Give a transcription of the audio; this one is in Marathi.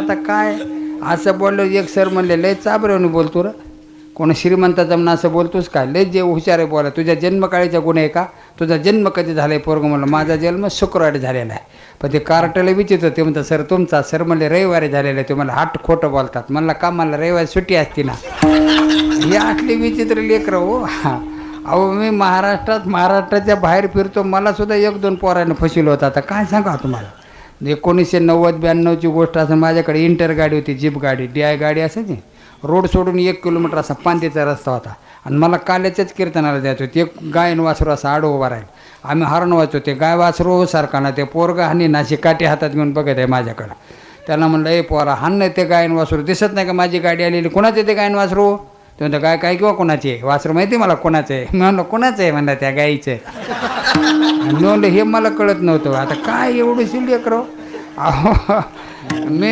आता काय? असं बोललो एक सर म्हणले लय चाबऱ्याने बोलतो र. कोण श्रीमंता जमना असं बोलतोस का? लय जे हुशार आहे बोला तुझ्या जन्मकाळीचा गुण आहे का? तुझा जन्म कधी झाला आहे पोरग म्हणलं माझा जन्म शुक्रवारी झालेला आहे. पण ते कार्टला विचित होते म्हणतात सर तुमचा सर म्हणले रविवारी झालेला आहे. ते मला हाट खोटं बोलतात. म्हणलं का मला रविवारी सुट्टी असते ना. हे आटली विचित्र लेकर हो. हा. अहो मी महाराष्ट्रात महाराष्ट्राच्या बाहेर फिरतो मला सुद्धा एक दोन पोराने फसिलो होता. आता काय सांगा तुम्हाला? म्हणजे एकोणीसशे नव्वद ब्याण्णवची गोष्ट असं माझ्याकडे इंटर गाडी होती जीप गाडी डी आय गाडी असायची. रोड सोडून एक किलोमीटर असा पांदेचा रस्ता होता. आणि मला काल्याच्याच कीर्तनाला द्यायचं होते. एक गायन वासरू असं आडो उभा राहील. आम्ही हरण वाचतो ते गाय वासरू सारखा ना ते पोरगा हानी नाशी काठी हातात घेऊन बघत आहे माझ्याकडं. त्याला म्हणलं ए पोरा हाण नाही ते गायन वासरू. दिसत नाही का माझी गाडी आलेली? कोणाचे ते गायन वासरू? ते म्हणतो काय काय किंवा कोणाचे? आहे? वासरू माहिती आहे मला कोणाचं? आहे मी म्हणलं कोणाचं? आहे म्हणलं त्या गाईचं. आहे मी म्हणलं हे मला कळत नव्हतं. आता काय एवढं शिल्लेकर अहो? मी